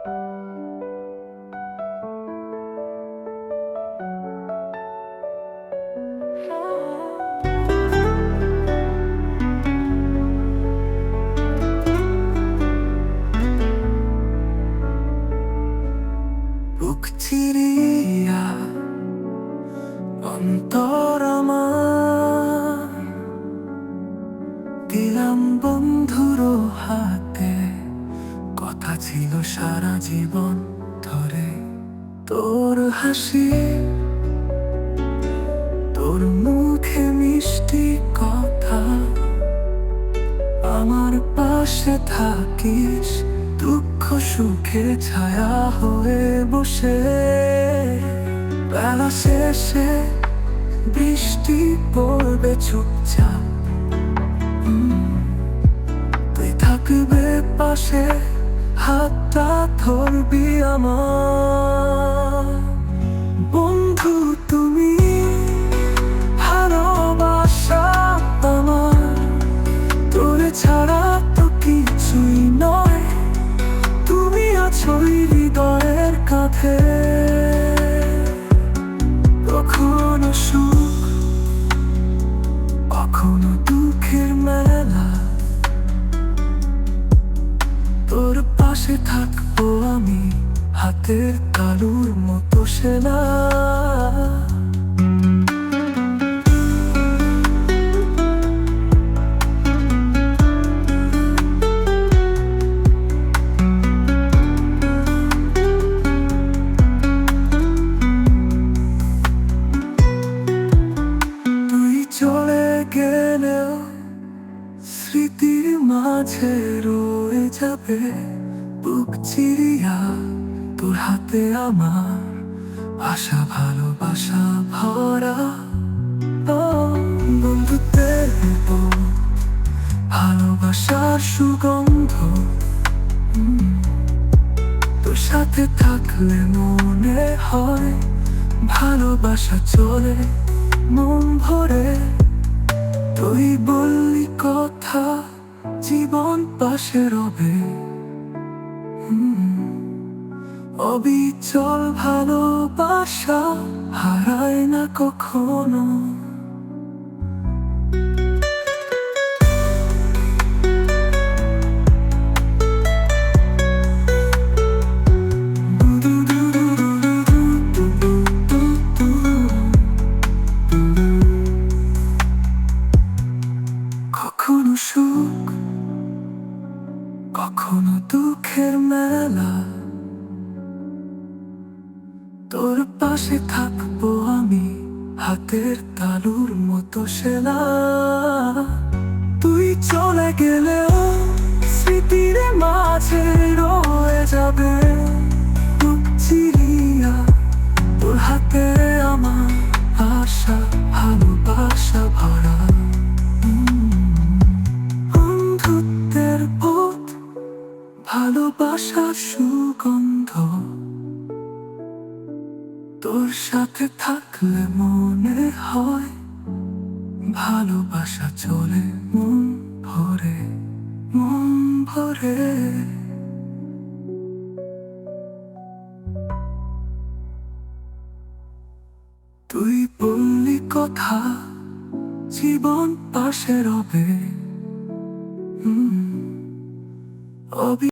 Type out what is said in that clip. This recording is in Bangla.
বুক চিরিয়া অন্তর দিলাম বন্ধুর হাতে ছিল সারা জীবন ধরে তোর হাসি। তোর মুখে মিষ্টি কথা। আমার পাশে থাকিস, দুঃখ সুখে ছায়া হয়ে বসে। বেলা শেষে বৃষ্টি পড়বে চুপচাপ। তুই থাকবে পাশে। হাতটা ধরবি আমার। বন্ধু তুমি, ভালোবাসা আমার। তোরে ছাড়া তো কিছুই নয়। তুমি আছো হৃদয়ের কাঁধে। কখনো সুখ থাকব আমি হাতের তালুর মতো সেনা। গেলেও স্মৃতির মাঝে রয়ে যাবে। চিরিয়া, তোর হাতে আমার আশা, ভালোবাসা ভরা। বন্ধুত্বের ভালোবাসার সুগন্ধ। তোর সাথে থাকলে মনে হয় ভালোবাসা চলে, মন ভরে। তুই বললি কথা, জীবন পাশে রবে। অবিচল ভালোবাসা হারায় না কখনো। কখনো সুখ তোর পাশে থাকব আমি, হাতের তালুর মতো সেনা তুই চলে গেলেও স্মৃতির মাঝে রয়ে যাবে। চিরিয়া তোর হাতে আমার আশা, ভালোবাসা ভরা। ভালোবাসার সুগন্ধ। তোর সাথে থাকলে মনে হয় ভালোবাসা চলে মন ভরে মন ভরে। তুই বললি কথা জীবন পাশে হুম, অবি